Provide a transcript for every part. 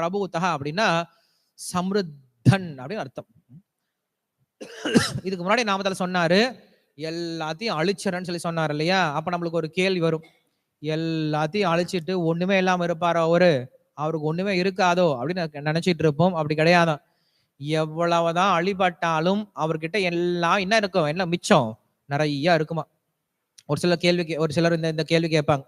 பிரபுதா அப்படின்னா சம்ருத்தன் அப்படின்னு அர்த்தம். இதுக்கு முன்னாடி நாமத்தில் சொன்னாரு எல்லாத்தையும் அழிச்சிடன்னு சொல்லி சொன்னார் இல்லையா? அப்ப நம்மளுக்கு ஒரு கேள்வி வரும். எல்லாத்தையும் அழிச்சிட்டு ஒண்ணுமே இல்லாம இருப்பாரோ அவரு? அவருக்கு ஒண்ணுமே இருக்காதோ? அப்படின்னு நினைச்சிட்டு இருப்போம். அப்படி கிடையாதான் எவ்வளவுதான் அழிபட்டாலும் அவர்கிட்ட எல்லாம் என்ன இருக்கும் என்ன மிச்சம் நிறைய இருக்குமா? ஒரு சில கேள்வி கே- ஒரு சிலர் இந்த இந்த கேள்வி கேட்பாங்க.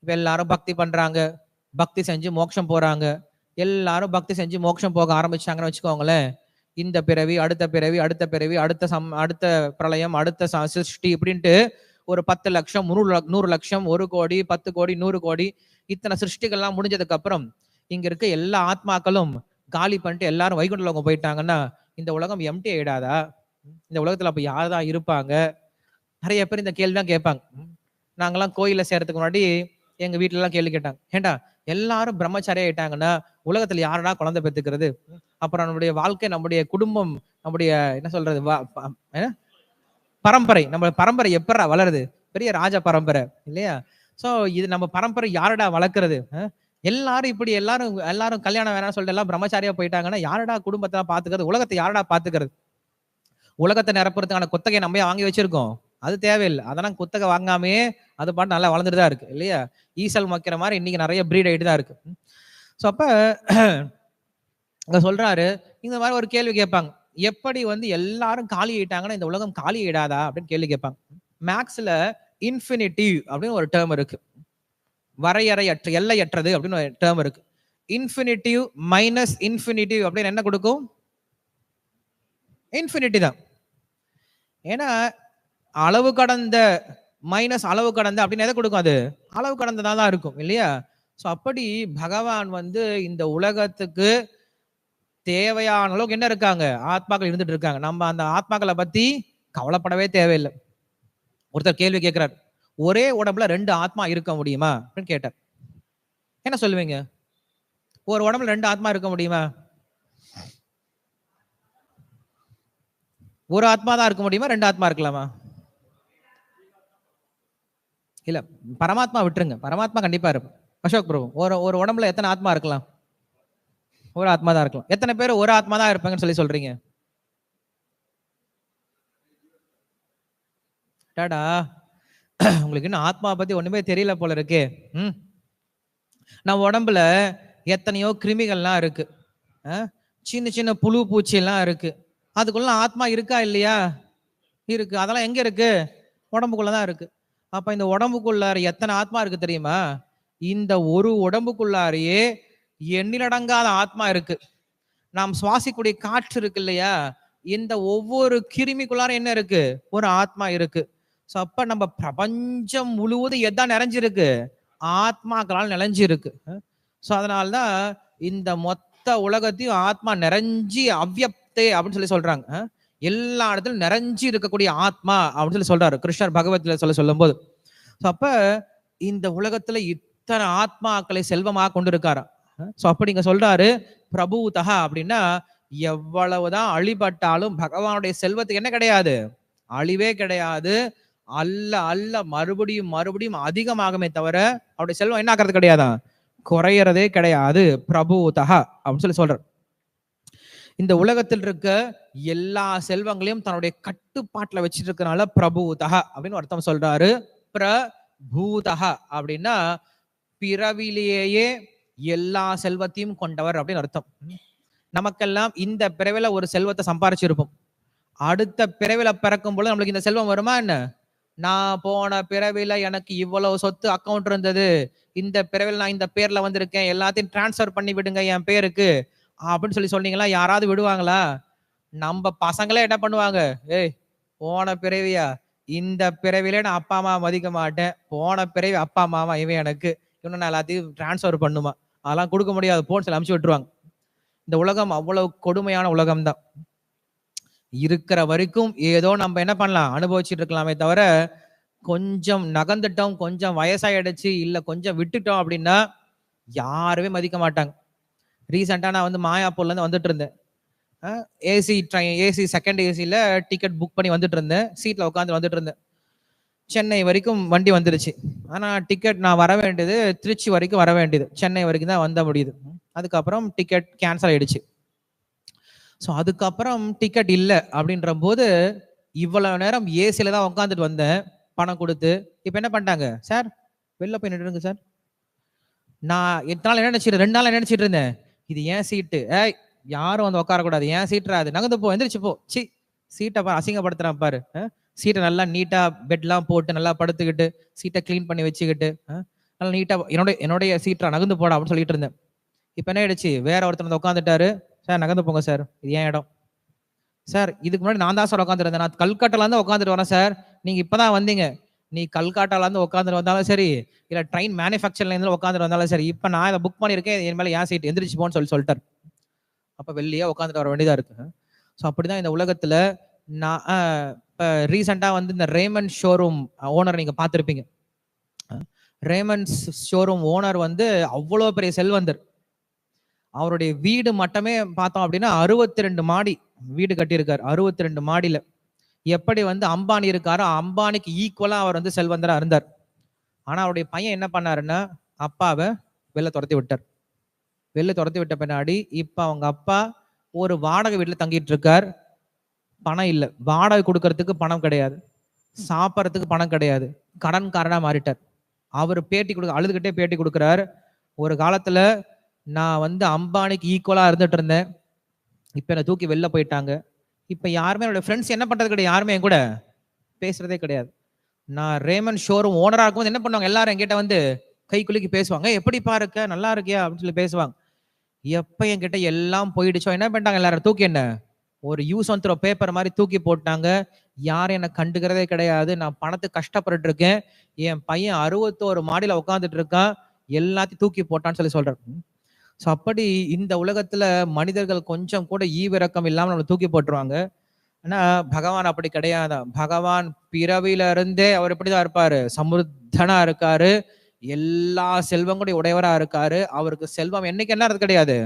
இப்ப எல்லாரும் பக்தி பண்றாங்க. பக்தி செஞ்சு மோட்சம் போறாங்க. எல்லாரும் பக்தி செஞ்சு மோட்சம் போக ஆரம்பிச்சாங்கன்னு வச்சுக்கோங்களேன். இந்த பிறவி அடுத்த பிறவி அடுத்த பிறவி அடுத்த சம் அடுத்த பிரளயம் அடுத்த ச- சிருஷ்டி இப்படின்ட்டு ஒரு பத்து லட்சம் நூறு நூறு லட்சம் ஒரு கோடி பத்து கோடி நூறு கோடி இத்தனை சிருஷ்டிகள்லாம் முடிஞ்சதுக்கு அப்புறம் இங்க இருக்க எல்லா ஆத்மாக்களும் காலி பண்ணிட்டு எல்லாரும் வைகுண்ட லோகம் போயிட்டாங்கன்னா இந்த உலகம் எம்டி ஆயிடாதா? இந்த உலகத்துல அப்ப யார் தான் இருப்பாங்க? நிறைய பேர் இந்த கேள்வி தான் கேட்பாங்க. ம். நாங்கெல்லாம் கோயில சேர்றதுக்கு முன்னாடி எங்க வீட்ல எல்லாம் கேள்வி கேட்டாங்க. ஏண்டா எல்லாரும் பிரம்மச்சாரியா ஆயிட்டாங்கன்னா உலகத்துல யாரடா குழந்தை பெத்துக்கிறது அப்புறம் நம்முடைய வாழ்க்கை நம்முடைய குடும்பம் நம்முடைய என்ன சொல்றது பரம்பரை. நம்ம பரம்பரை எப்படா வளருது? பெரிய ராஜ பரம்பரை இல்லையா? சோ இது நம்ம பரம்பரை யாரடா வளர்க்கறது? எல்லாரும் இப்படி எல்லாரும் எல்லாரும் கல்யாணம் வேணாம்னு சொல்லிட்டு எல்லாம் பிரம்மச்சாரியா போயிட்டாங்கன்னா யாரடா குடும்பத்தை பாத்துக்கிறது? உலகத்தை யாரடா பாத்துக்கிறது? உலகத்தை நிரப்புறதுக்கான கொத்தகை நம்ம வாங்கி வச்சிருக்கோம்? அது தேவையில்லை. அதெல்லாம் குத்தகை வாங்காமையே அது பாட்டு நல்லா வளர்ந்துட்டு தான் இருக்கு இல்லையா? ஈசல் மக்கிற மாதிரி இன்னைக்கு நிறைய பிரீட் ஆகிட்டு தான் இருக்கு. ஸோ அப்போ இங்கே சொல்றாரு இந்த மாதிரி ஒரு கேள்வி கேட்பாங்க. எப்படி வந்து எல்லாரும் காலி ஆயிட்டாங்கன்னா இந்த உலகம் காலி ஆயிடாதா அப்படின்னு கேள்வி கேட்பாங்க. மேக்ஸ்ல இன்ஃபினிட்டிவ் அப்படின்னு ஒரு டேர்ம் இருக்கு. வரையறையற்ற எல்லையற்றது அப்படின்னு ஒரு டேர்ம் இருக்கு. இன்ஃபினிட்டிவ் மைனஸ் இன்ஃபினிட்டிவ் அப்படின்னு என்ன கொடுக்கும்? இன்ஃபினிட்டி தான். ஏன்னா அளவு கடந்த மைனஸ் அளவு கடந்த அப்படின்னு எதை கொடுக்கும் அது? அளவு கடந்ததா தான் இருக்கும் இல்லையா? ஸோ அப்படி பகவான் வந்து இந்த உலகத்துக்கு தேவையான அளவுக்கு என்ன இருக்காங்க? ஆத்மாக்கள் இருந்துட்டு இருக்காங்க. நம்ம அந்த ஆத்மாக்களை பத்தி கவலைப்படவே தேவையில்லை. ஒருத்தர் கேள்வி கேட்கிறார் ஒரே உடம்புல ரெண்டு ஆத்மா இருக்க முடியுமா? அப்படின்னு கேட்டார். என்ன சொல்லுவீங்க? ஒரு உடம்புல ரெண்டு ஆத்மா இருக்க முடியுமா? ஒரு ஆத்மா தான் இருக்க முடியுமா? ரெண்டு ஆத்மா இருக்கலாமா? இல்லை பரமாத்மா விட்டுருங்க. பரமாத்மா கண்டிப்பாக இருக்கும். அசோக் பிரபு ஒரு ஒரு உடம்புல எத்தனை ஆத்மா இருக்கலாம்? ஒரு ஆத்மா தான் இருக்கலாம். எத்தனை பேர் ஒரு ஆத்மா தான் இருப்பாங்கன்னு சொல்லி சொல்றீங்க? டாடா உங்களுக்கு இன்னும் ஆத்மா பத்தி ஒண்ணுமே தெரியல போல இருக்கு. ம். நம்ம உடம்புல எத்தனையோ கிருமிகள்லாம் இருக்கு. ஆ? சின்ன சின்ன புழு பூச்சி எல்லாம் இருக்கு. அதுக்குள்ள ஆத்மா இருக்கா இல்லையா? இருக்கு. அதெல்லாம் எங்க இருக்கு? உடம்புக்குள்ளதான் இருக்கு. அப்ப இந்த உடம்புக்குள்ளார எத்தனை ஆத்மா இருக்கு தெரியுமா? இந்த ஒரு உடம்புக்குள்ளாரையே எண்ணிலடங்காத ஆத்மா இருக்கு. நாம் சுவாசிக்கூடிய காற்று இருக்கு இல்லையா? இந்த ஒவ்வொரு கிருமிக்குள்ளார என்ன இருக்கு? ஒரு ஆத்மா இருக்கு. ஸோ அப்ப நம்ம பிரபஞ்சம் முழுவதும் எதான் நிறைஞ்சிருக்கு? ஆத்மாக்களால் நிறைஞ்சிருக்கு. ஸோ அதனால்தான் இந்த மொத்த உலகத்தையும் ஆத்மா நிறைஞ்சி அவ்யப்தே அப்படின்னு சொல்லி சொல்றாங்க. எல்லா இடத்துலையும் நிறைஞ்சி இருக்கக்கூடிய ஆத்மா அப்படின்னு சொல்லி சொல்றாரு. கிருஷ்ணர் பகவத்ல சொல்ல சொல்லும்போது ஸோ அப்ப இந்த உலகத்துல இத்தனை ஆத்மாக்களை செல்வமாக கொண்டு இருக்காராம் ஸோ அப்படி இங்க சொல்றாரு பிரபுதா அப்படின்னா எவ்வளவுதான் அழிபட்டாலும் பகவானுடைய செல்வத்துக்கு என்ன கிடையாது? அழிவே கிடையாது. அல்ல அல்ல மறுபடியும் மறுபடியும் அதிகமாகுமே தவிர அவருடைய செல்வம் என்ன ஆகிறது கிடையாதான் குறையறதே கிடையாது. பிரபுதா அப்படின்னு சொல்லி சொல்றாரு. இந்த உலகத்தில் இருக்க எல்லா செல்வங்களையும் தன்னுடைய கட்டுப்பாட்டுல வச்சுட்டு இருக்கனால பிரபூதக அப்படின்னு அர்த்தம் சொல்றாரு. பிரபூதக அப்படின்னா பிறவிலேயே எல்லா செல்வத்தையும் கொண்டவர் அப்படின்னு அர்த்தம். நமக்கெல்லாம் இந்த பிறவில ஒரு செல்வத்தை சம்பாரிச்சிருப்போம். அடுத்த பிறவில பிறக்கும் பொழுது நம்மளுக்கு இந்த செல்வம் வருமா என்ன? நான் போன பிறவில எனக்கு இவ்வளவு சொத்து அக்கவுண்ட் இருந்தது. இந்த பிறவில நான் இந்த பேர்ல வந்திருக்கேன். எல்லாத்தையும் டிரான்ஸ்ஃபர் பண்ணி விடுங்க என் பேருக்கு. அப்படின்னு சொல்லி சொன்னீங்களா? யாராவது விடுவாங்களா? நம்ம பசங்களே என்ன பண்ணுவாங்க? ஏய் போன பிறவியா? இந்த பிறவில நான் அப்பா அம்மா மதிக்க மாட்டேன். போன பிறவி அப்பா அம்மாவா? இவன் எனக்கு. இன்னும் நான் எல்லாத்தையும் டிரான்ஸ்ஃபர் பண்ணுமா? அதெல்லாம் கொடுக்க முடியாது. போன்னு சொல்லி அமுச்சு விட்டுருவாங்க. இந்த உலகம் அவ்வளவு கொடுமையான உலகம் தான் இருக்கிற வரைக்கும் ஏதோ நம்ம என்ன பண்ணலாம்? அனுபவிச்சுட்டு இருக்கலாமே தவிர கொஞ்சம் நகர்ந்துட்டோம் கொஞ்சம் வயசாயிடுச்சு இல்லை கொஞ்சம் விட்டுட்டோம் அப்படின்னா யாருமே மதிக்க மாட்டாங்க. ரீசெண்டாக நான் வந்து மாயாப்பூர்லேருந்து வந்துட்டு இருந்தேன். ஏசி ட்ரெயின் ஏசி செகண்ட் ஏசியில் டிக்கெட் புக் பண்ணி வந்துட்டு இருந்தேன். சீட்டில் உட்காந்து வந்துட்டு இருந்தேன். சென்னை வரைக்கும் வண்டி வந்துருச்சு. ஆனால் டிக்கெட் நான் வர வேண்டியது திருச்சி வரைக்கும் வர வேண்டியது. சென்னை வரைக்கும் தான் வந்த முடியுது. அதுக்கப்புறம் டிக்கெட் கேன்சல் ஆயிடுச்சு. ஸோ அதுக்கப்புறம் டிக்கெட் இல்லை அப்படின்ற போது இவ்வளவு நேரம் ஏசியில் தான் உட்காந்துட்டு வந்தேன். பணம் கொடுத்து. இப்போ என்ன பண்ணிட்டாங்க? சார் வெளில போய் நின்றுங்க சார். நான் எட்டு நாள் என்ன நினச்சிட்டு ரெண்டு நாள் என்ன நினச்சிட்டு இருந்தேன்? இது ஏன் சீட்டு? ஏய் யாரும் வந்து உட்காரக்கூடாது. ஏன் சீட்டுறா அது நகர்ந்து போ எந்திரிச்சு போ. சி சீட்டை பாரு அசிங்கப்படுத்துறான் பாரு. சீட்டை நல்லா நீட்டா பெட்லாம் போட்டு நல்லா படுத்துக்கிட்டு சீட்டை க்ளீன் பண்ணி வச்சுக்கிட்டு நல்லா நீட்டா என்னோட என்னுடைய சீட்டா நகர்ந்து போடா அப்படின்னு சொல்லிட்டு இருந்தேன். இப்போ என்ன ஆயிடுச்சு? வேற ஒருத்தர் வந்து உட்காந்துட்டாரு சார் நகர்ந்து போங்க சார். இது ஏன் இடம்? சார் இதுக்கு முன்னாடி நான் தான் சார் உட்காந்துருந்தேன் நான் கல்கட்டால இருந்து உட்காந்துட்டு வரேன் சார். நீங்க இப்பதான் வந்தீங்க. நீ கல்காட்டாலேருந்து உட்காந்துட்டு வந்தாலும் சரி இல்லை ட்ரெயின் மேனுஃபேக்சர்லேருந்து உட்காந்துட்டு வந்தாலும் சரி இப்போ நான் இதை புக் பண்ணியிருக்கேன் என் மேலே ஏன் சீட் எந்திரிச்சு போன்னு சொல்லி சொல்லிட்டார். அப்போ வெளியே உட்காந்துட்டு வர வேண்டியதாக இருக்கு. ஸோ அப்படிதான் இந்த உலகத்தில் நான் இப்போ ரீசெண்டாக வந்து இந்த ரேமன் ஷோரூம் ஓனர் நீங்கள் பார்த்துருப்பீங்க. ரேமன்ஸ் ஷோரூம் ஓனர் வந்து அவ்வளோ பெரிய செல்வந்தர். அவருடைய வீடு மட்டுமே பார்த்தோம் அப்படின்னா அறுபத்தி ரெண்டு மாடி வீடு கட்டியிருக்கார். அறுபத்தி ரெண்டு மாடியில். எப்படி வந்து அம்பானி இருக்காரோ அம்பானிக்கு ஈக்குவலாக அவர் வந்து செல்வந்தராக இருந்தார். ஆனால் அவருடைய பையன் என்ன பண்ணாருன்னா அப்பாவை வெளில துரத்தி விட்டார். வெளில துரத்தி விட்ட பின்னாடி இப்போ அவங்க அப்பா ஒரு வாடகை வீட்டில் தங்கிட்டு இருக்கார். பணம் இல்லை. வாடகை கொடுக்கறதுக்கு பணம் கிடையாது. சாப்பிட்றதுக்கு பணம் கிடையாது. கடன்காரனாக மாறிட்டார். அவர் பேட்டி கொடுக்க அழுதுகிட்டே பேட்டி கொடுக்குறார். ஒரு காலத்தில் நான் வந்து அம்பானிக்கு ஈக்குவலாக இருந்துட்டு இருந்தேன். இப்போ என்னை தூக்கி வெளில போயிட்டாங்க. இப்போ யாருமே என்னோட ஃப்ரெண்ட்ஸ் என்ன பண்றது கிடையாது. யாருமே என் கூட பேசுறதே கிடையாது. நான் ரேமன் ஷோரூம் ஓனராக இருக்கும்போது என்ன பண்ணுவாங்க? எல்லாரும் என்கிட்ட வந்து கை குலுக்கி பேசுவாங்க. எப்படிப்பா இருக்க நல்லா இருக்கியா? அப்படின்னு சொல்லி பேசுவாங்க. எப்போ என்கிட்ட எல்லாம் போயிடுச்சோ? என்ன பண்ணிட்டாங்க எல்லாரும்? தூக்கி என்ன? ஒரு யூஸ் ஒன் த்ரோ பேப்பர் மாதிரி தூக்கி போட்டாங்க. யாரும் என்னை கண்டுக்கிறதே கிடையாது. நான் பணத்துக்கு கஷ்டப்பட்டுட்டு இருக்கேன். என் பையன் அறுபத்தோரு மாடியில் உட்காந்துட்டு இருக்கான். எல்லாத்தையும் தூக்கி போட்டான்னு சொல்லி சொல்றேன். ஸோ அப்படி இந்த உலகத்துல மனிதர்கள் கொஞ்சம் கூட ஈவிரக்கம் இல்லாமல் நம்மளை தூக்கி போட்டுருவாங்க. ஆனா பகவான் அப்படி கிடையாதான் பகவான் பிறவில இருந்தே அவர் எப்படிதான் இருப்பாரு. சமுத்தனா இருக்காரு. எல்லா செல்வம் கூட உடையவரா இருக்காரு. அவருக்கு செல்வம் என்னைக்கு என்ன கிடையாது?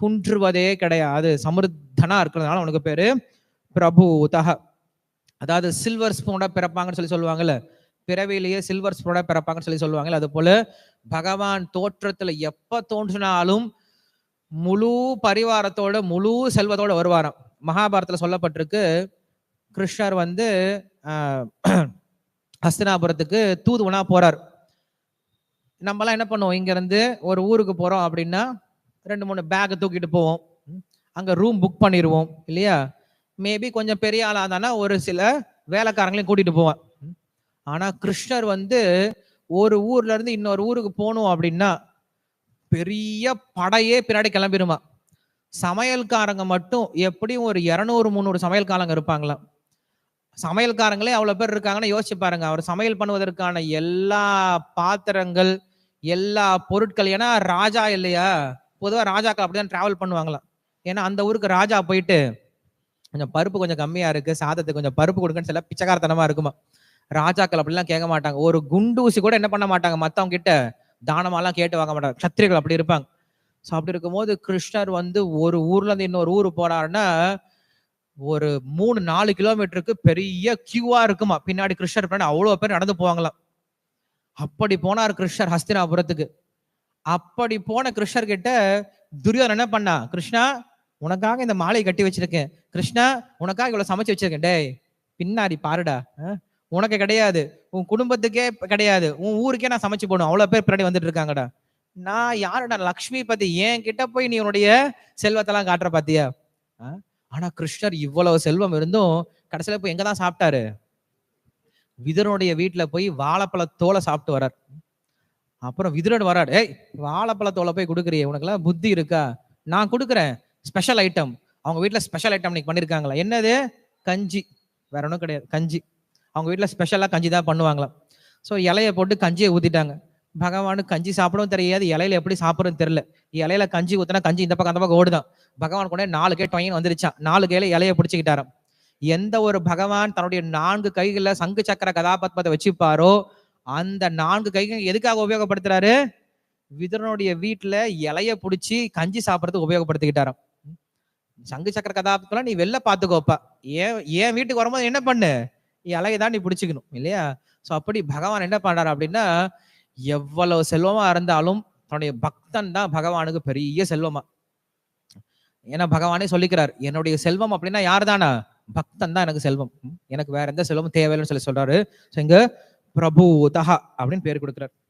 குன்றுவதே கிடையாது. சமுர்த்தனா இருக்கிறதுனால அவனுக்கு பேரு பிரபு தக அதாவது சில்வர் ஸ்பூனோட பிறப்பாங்கன்னு சொல்லி சொல்லுவாங்கல்ல. பிறவிலேயே சில்வர் ஸ்பூனோட பிறப்பாங்கன்னு சொல்லி சொல்லுவாங்க அது போல பகவான் தோற்றத்துல எப்ப தோன்றினாலும் முழு பரிவாரத்தோட முழு செல்வத்தோட வருவாராம். மகாபாரத்தில் சொல்லப்பட்டிருக்கு கிருஷ்ணர் வந்து ஹஸ்தினாபுரத்துக்கு தூதுவனா போறார். நம்மலாம் என்ன பண்ணுவோம்? இங்கேருந்து ஒரு ஊருக்கு போகிறோம் அப்படின்னா ரெண்டு மூணு பேக் தூக்கிட்டு போவோம். அங்கே ரூம் புக் பண்ணிடுவோம் இல்லையா? மேபி கொஞ்சம் பெரிய ஆளாக இருந்தானா ஒரு சில வேலைக்காரங்களையும் கூட்டிகிட்டு போவேன். ஆனா கிருஷ்ணர் வந்து ஒரு ஊர்ல இருந்து இன்னொரு ஊருக்கு போகணும் அப்படின்னா பெரிய படையே பின்னாடி கிளம்பிடுமா சமையல்காரங்க மட்டும் எப்படியும் ஒரு இரநூறு முந்நூறு சமையல்காரங்க இருப்பாங்களாம் சமையல்காரங்களே அவ்வளோ பேர் இருக்காங்கன்னா யோசிச்சு பாருங்க. அவர் சமையல் பண்ணுவதற்கான எல்லா பாத்திரங்கள் எல்லா பொருட்கள் ஏன்னா ராஜா இல்லையா? பொதுவாக ராஜாக்கள் அப்படிதான் டிராவல் பண்ணுவாங்களாம். ஏன்னா அந்த ஊருக்கு ராஜா போயிட்டு கொஞ்சம் பருப்பு கொஞ்சம் கம்மியா இருக்கு சாதத்துக்கு கொஞ்சம் பருப்பு கொடுக்குன்னு சில பிச்சைக்காரத்தனமா இருக்குமா. ராஜாக்கள் அப்படிலாம் கேட்க மாட்டாங்க. ஒரு குண்டூசி கூட என்ன பண்ண மாட்டாங்க. மத்தவங்க கிட்ட தானமாலாம் கேட்டு வாங்க மாட்டாங்க. சத்திரிகள் அப்படி இருப்பாங்க. ஸோ அப்படி இருக்கும்போது கிருஷ்ணர் வந்து ஒரு ஊர்ல இருந்து இன்னொரு ஊர் போறாருன்னா ஒரு மூணு நாலு கிலோமீட்டருக்கு பெரிய கியூவா இருக்குமா. பின்னாடி கிருஷ்ணர் பின்னாடி அவ்வளோ பேர் நடந்து போவாங்களாம். அப்படி போனார் கிருஷ்ணர் ஹஸ்தினாபுரத்துக்கு. அப்படி போன கிருஷ்ணர் கிட்ட துரியோதன் என்ன பண்ணா கிருஷ்ணா உனக்காக இந்த மாலையை கட்டி வச்சிருக்கேன். கிருஷ்ணா உனக்காக இவ்வளவு சமைச்சு வச்சிருக்கேன். டேய் பின்னாடி பாருடா. உனக்கு கிடையாது. உன் குடும்பத்துக்கே கிடையாது. உன் ஊருக்கே நான் சமைச்சு போடணும் அவ்வளவு பேர் பின்னாடி வந்துட்டு இருக்காங்கடா. நான் யாருடா லக்ஷ்மி பத்தி என் கிட்ட போய் நீ உன்னுடைய செல்வத்தெல்லாம் காட்டுற பாத்தியா? ஆனா கிருஷ்ணர் இவ்வளவு செல்வம் இருந்தும் கடைசியில போய் எங்கதான் சாப்பிட்டாரு? விதனுடைய வீட்டுல போய் வாழைப்பழ தோலை சாப்பிட்டு வரார் அப்புறம் விதுரன் வராரு ஏய் வாழைப்பழ தோலை போய் கொடுக்குறியே உனக்கெல்லாம் புத்தி இருக்கா? நான் கொடுக்குறேன். ஸ்பெஷல் ஐட்டம் அவங்க வீட்டில் ஸ்பெஷல் ஐட்டம் இன்னைக்கு பண்ணிருக்காங்களா? என்னது? கஞ்சி. வேற ஒன்றும் கிடையாது. கஞ்சி. அவங்க வீட்டில் ஸ்பெஷலாக கஞ்சி தான் பண்ணுவாங்களாம். ஸோ இலையை போட்டு கஞ்சியை ஊற்றிட்டாங்க பகவானுக்கு கஞ்சி சாப்பிடவும் தெரியாது. இலையில எப்படி சாப்பிடுறதுன்னு தெரியல. இலையில கஞ்சி ஊத்தினா கஞ்சி இந்த பக்கம் அந்த பக்கம் ஓடுதான். பகவான் கூட நாலு கே டொயின் வந்துருச்சான் நாலு கையில இலைய பிடிச்சிக்கிட்டாராம். எந்த ஒரு பகவான் தன்னுடைய நான்கு கைகளில் சங்கு சக்கர கதாபத்மத்தை வச்சுப்பாரோ அந்த நான்கு கைகள் எதுக்காக உபயோகப்படுத்துறாரு? விதுரனுடைய வீட்டுல இலைய பிடிச்சி கஞ்சி சாப்பிட்றதுக்கு உபயோகப்படுத்திக்கிட்டாராம். சங்கு சக்கர கதாபத்மலாம் நீ வெளில பார்த்துக்கோப்பா. ஏன் என் வீட்டுக்கு வரும்போது என்ன பண்ணு? இலையை தான் நீ பிடிச்சிக்கணும் இல்லையா? ஸோ அப்படி பகவான் என்ன பண்ணுறாரு அப்படின்னா எவ்வளவு செல்வமாக இருந்தாலும் தன்னுடைய பக்தன் தான் பகவானுக்கு பெரிய செல்வமா. ஏன்னா பகவானே சொல்லிக்கிறார் என்னுடைய செல்வம் அப்படின்னா யார் தானா? பக்தன் தான் எனக்கு செல்வம். எனக்கு வேற எந்த செல்வமும் தேவையில்லைன்னு சொல்லி சொல்றாரு. ஸோ இங்க பிரபூதஹா அப்படின்னு பேர் கொடுக்குறாரு.